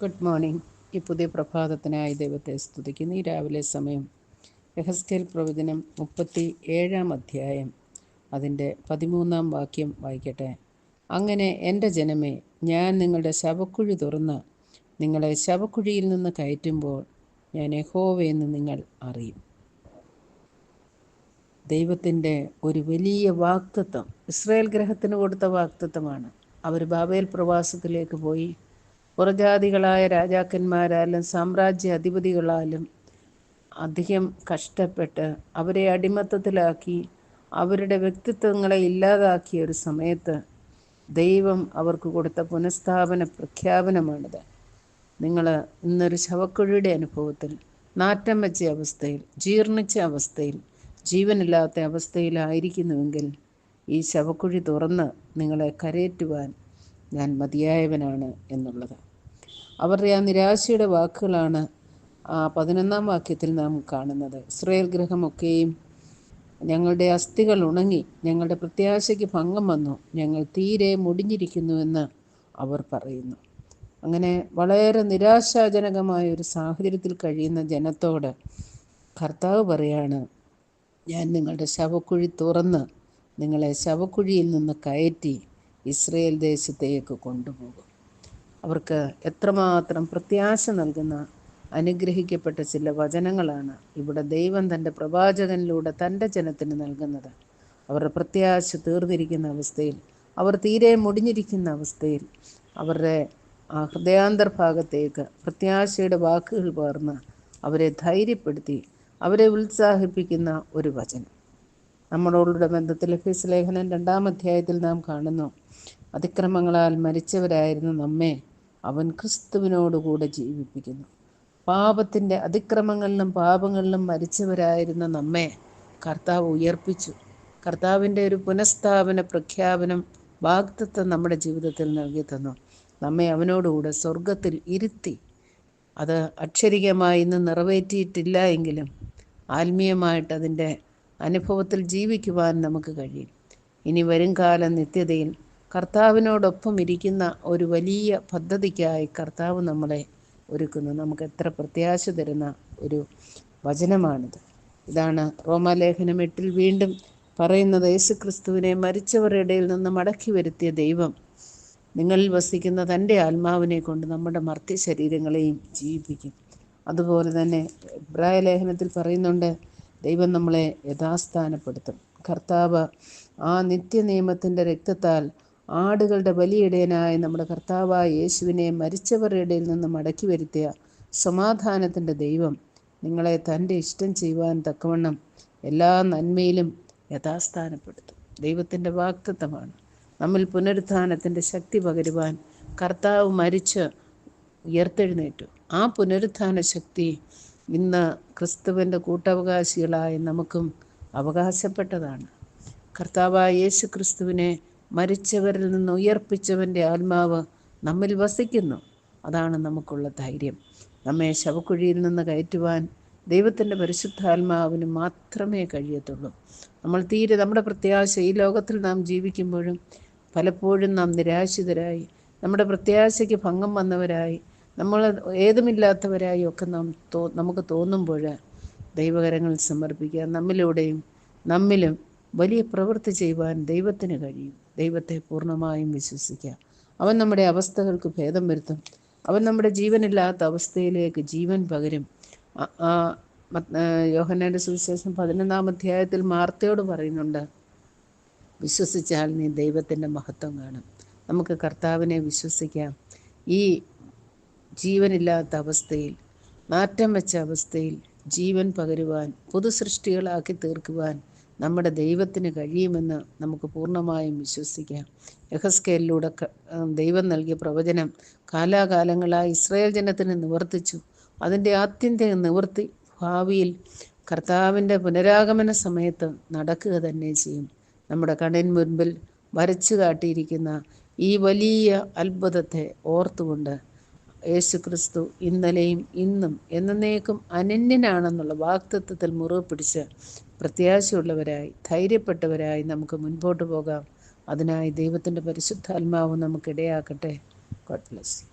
Good morning ഈ പുതിയ പ്രഭാതത്തിനായി ദൈവത്തെ സ്തുതിക്കുന്നു. ഈ രാവിലെ സമയം യഹസ്കേൽ പ്രവചനം മുപ്പത്തി ഏഴാം അധ്യായം. അതിന്റെ പതിമൂന്നാം വാക്യം വായിക്കട്ടെ. അങ്ങനെ എന്റെ ജനമേ ഞാൻ നിങ്ങളുടെ ശവക്കുഴി തുറന്ന് നിങ്ങളെ ശവക്കുഴിയിൽ നിന്ന് കയറ്റുമ്പോൾ ഞാൻ എഹോവയെന്ന് നിങ്ങൾ അറിയും. ദൈവത്തിന്റെ ഒരു വലിയ വാക്തത്വം ഇസ്രായേൽ ഗ്രഹത്തിന് കൊടുത്ത വാക്തത്വമാണ്. അവർ ബാബേൽ പ്രവാസത്തിലേക്ക് പോയി. പുറജാതികളായ രാജാക്കന്മാരാലും സാമ്രാജ്യ അധിപതികളാലും അധികം കഷ്ടപ്പെട്ട് അവരെ അടിമത്തത്തിലാക്കി അവരുടെ വ്യക്തിത്വങ്ങളെ ഇല്ലാതാക്കിയ ഒരു സമയത്ത് ദൈവം അവർക്ക് കൊടുത്ത പുനഃസ്ഥാപന പ്രഖ്യാപനമാണിത്. നിങ്ങൾ ഇന്നൊരു ശവക്കുഴിയുടെ അനുഭവത്തിൽ നാറ്റം വെച്ച അവസ്ഥയിൽ ജീർണിച്ച അവസ്ഥയിൽ ജീവനില്ലാത്ത അവസ്ഥയിലായിരിക്കുന്നുവെങ്കിൽ ഈ ശവക്കുഴി തുറന്ന് നിങ്ങളെ കരയേറ്റുവാൻ ഞാൻ മതിയായവനാണ് എന്നുള്ളത്. അവരുടെ ആ നിരാശയുടെ വാക്കുകളാണ് ആ പതിനൊന്നാം വാക്യത്തിൽ നാം കാണുന്നത്. ഇസ്രയേൽ ഗ്രഹമൊക്കെയും ഞങ്ങളുടെ അസ്ഥികൾ ഉണങ്ങി ഞങ്ങളുടെ പ്രത്യാശയ്ക്ക് ഭംഗം വന്നു ഞങ്ങൾ തീരെ മുടിഞ്ഞിരിക്കുന്നുവെന്ന് അവർ പറയുന്നു. അങ്ങനെ വളരെ നിരാശാജനകമായ ഒരു സാഹചര്യത്തിൽ കഴിയുന്ന ജനത്തോട് കർത്താവ് പറയാണ് ഞാൻ നിങ്ങളുടെ ശവക്കുഴി തുറന്ന് നിങ്ങളെ ശവക്കുഴിയിൽ നിന്ന് കയറ്റി ഇസ്രയേൽ ദേശത്തേക്ക് കൊണ്ടുപോകും. അവർക്ക് എത്രമാത്രം പ്രത്യാശ നൽകുന്ന അനുഗ്രഹിക്കപ്പെട്ട ചില വചനങ്ങളാണ് ഇവിടെ ദൈവം തന്റെ പ്രവാചകനിലൂടെ തന്റെ ജനത്തിന് നൽകുന്നത്. അവരുടെ പ്രത്യാശ തീർന്നിരിക്കുന്ന അവസ്ഥയിൽ അവർ തീരെ മുടിഞ്ഞിരിക്കുന്ന അവസ്ഥയിൽ അവരുടെ ആ ഹൃദയാന്തർഭാഗത്തേക്ക് പ്രത്യാശയുടെ വാക്കുകൾ പകർന്ന് അവരെ ധൈര്യപ്പെടുത്തി അവരെ ഉത്സാഹിപ്പിക്കുന്ന ഒരു വചനം. നമ്മളോടുള്ള ബന്ധത്തിൽ എഫീസ് ലേഖനം രണ്ടാം അധ്യായത്തിൽ നാം കാണുന്നു അതിക്രമങ്ങളാൽ മരിച്ചവരായിരുന്നു നമ്മെ അവൻ ക്രിസ്തുവിനോടുകൂടെ ജീവിപ്പിക്കുന്നു. പാപത്തിന്റെ അതിക്രമങ്ങളിലും പാപങ്ങളിലും മരിച്ചവരായിരുന്ന നമ്മെ കർത്താവ് ഉയർപ്പിച്ചു. കർത്താവിന്റെ ഒരു പുനഃസ്ഥാപന പ്രഖ്യാപനം വാഗ്ദത്വം നമ്മുടെ ജീവിതത്തിൽ നൽകി തന്നു. നമ്മെ അവനോടുകൂടെ സ്വർഗത്തിൽ ഇരുത്തി. അത് അക്ഷരികമായി ഇന്ന് നിറവേറ്റിയിട്ടില്ല എങ്കിലും ആത്മീയമായിട്ട് അതിന്റെ അനുഭവത്തിൽ ജീവിക്കുവാൻ നമുക്ക് കഴിയും. ഇനി വരും കാലം നിത്യതയിൽ കർത്താവിനോടൊപ്പം ഇരിക്കുന്ന ഒരു വലിയ പദ്ധതിക്കായി കർത്താവ് നമ്മളെ ഒരുക്കുന്നു. നമുക്ക് എത്ര പ്രത്യാശ തരുന്ന ഒരു വചനമാണിത്. ഇതാണ് റോമാലേഖനം എട്ടിൽ വീണ്ടും പറയുന്നത് യേശു ക്രിസ്തുവിനെ മരിച്ചവരുടെ ഇടയിൽ നിന്ന് മടക്കി വരുത്തിയ ദൈവം നിങ്ങളിൽ വസിക്കുന്ന തന്റെ ആത്മാവിനെ കൊണ്ട് നമ്മുടെ മർത്യ ശരീരങ്ങളെയും ജീവിപ്പിക്കും. അതുപോലെ തന്നെ ഇബ്രായ ലേഖനത്തിൽ പറയുന്നുണ്ട് ദൈവം നമ്മളെ യഥാസ്ഥാനപ്പെടുത്തും. കർത്താവ് ആ നിത്യനിയമത്തിന്റെ രക്തത്താൽ ആടുകളുടെ ബലിയിടയനായ നമ്മുടെ കർത്താവായ യേശുവിനെ മരിച്ചവരുടെ ഇടയിൽ നിന്ന് മടക്കി വരുത്തിയ സമാധാനത്തിന്റെ ദൈവം. നിങ്ങളെ തന്റെ ഇഷ്ടം ചെയ്യുവാൻ തക്കവണ്ണം എല്ലാ നന്മയിലും യഥാസ്ഥാനപ്പെടുത്തും. ദൈവത്തിന്റെ വാക്തത്വമാണ് നമ്മിൽ പുനരുത്ഥാനത്തിന്റെ ശക്തി പകരുവാൻ കർത്താവ് മരിച്ച് ഉയർത്തെഴുന്നേറ്റു. ആ പുനരുത്ഥാന ശക്തി ഇന്ന് ക്രിസ്തുവിന്റെ കൂട്ടവകാശികളായി നമുക്കും അവകാശപ്പെട്ടതാണ്. കർത്താവായ യേശു ക്രിസ്തുവിനെ മരിച്ചവരിൽ നിന്ന് ഉയർപ്പിച്ചവന്റെ ആത്മാവ് നമ്മിൽ വസിക്കുന്നു. അതാണ് നമുക്കുള്ള ധൈര്യം. നമ്മെ ശവക്കുഴിയിൽ നിന്ന് കയറ്റുവാൻ ദൈവത്തിന്റെ പരിശുദ്ധാത്മാവിന് മാത്രമേ കഴിയത്തുള്ളൂ. നമ്മൾ തീരെ നമ്മുടെ പ്രത്യാശ ഈ ലോകത്തിൽ നാം ജീവിക്കുമ്പോഴും പലപ്പോഴും നാം നിരാശിതരായി നമ്മുടെ പ്രത്യാശയ്ക്ക് ഭംഗം വന്നവരായി നമ്മൾ ഏതുമില്ലാത്തവരായി ഒക്കെ നാം തോ നമുക്ക് തോന്നുമ്പോൾ ദൈവകരങ്ങൾ സമർപ്പിക്കുക നമ്മിലൂടെയും നമ്മിലും വലിയ പ്രവൃത്തി ചെയ്യുവാൻ ദൈവത്തിന് കഴിയും. ദൈവത്തെ പൂർണമായും വിശ്വസിക്കുക. അവൻ നമ്മുടെ അവസ്ഥകൾക്ക് ഭേദം വരുത്തും. അവൻ നമ്മുടെ ജീവനില്ലാത്ത അവസ്ഥയിലേക്ക് ജീവൻ പകരും. യോഹനയുടെ സുവിശേഷം പതിനൊന്നാം അധ്യായത്തിൽ മാർത്തയോട് പറയുന്നുണ്ട് വിശ്വസിച്ചാൽ നീ ദൈവത്തിന്റെ മഹത്വം കാണും. നമുക്ക് കർത്താവിനെ വിശ്വസിക്കാം. ഈ ജീവനില്ലാത്ത അവസ്ഥയിൽ നാറ്റം വെച്ച അവസ്ഥയിൽ ജീവൻ പകരുവാൻ പുതുസൃഷ്ടികളാക്കി തീർക്കുവാൻ നമ്മുടെ ദൈവത്തിന് കഴിയുമെന്ന് നമുക്ക് പൂർണമായും വിശ്വസിക്കാം. യഹസ്കേലിലൂടെ ദൈവം നൽകിയ പ്രവചനം കാലാകാലങ്ങളായി ഇസ്രയേൽ ജനത്തിന് നിവർത്തിച്ചു. അതിന്റെ ആത്യന്തിക നിവർത്തി ഭാവിയിൽ കർത്താവിന്റെ പുനരാഗമന സമയത്ത് നടക്കുക തന്നെ ചെയ്യും. നമ്മുടെ കണ്ണിന് മുൻപിൽ വരച്ചു കാട്ടിയിരിക്കുന്ന ഈ വലിയ അത്ഭുതത്തെ ഓർത്തുകൊണ്ട് യേശു ക്രിസ്തു ഇന്നലെയും ഇന്നും എന്നേക്കും അനന്യനാണെന്നുള്ള വാക്തത്വത്തിൽ മുറിവ് പിടിച്ച് പ്രത്യാശയുള്ളവരായി ധൈര്യപ്പെട്ടവരായി നമുക്ക് മുൻപോട്ട് പോകാം. അതിനായി ദൈവത്തിന്റെ പരിശുദ്ധാത്മാവ് നമുക്കിടയാക്കട്ടെ ഗോഡ് ബ്ലസ്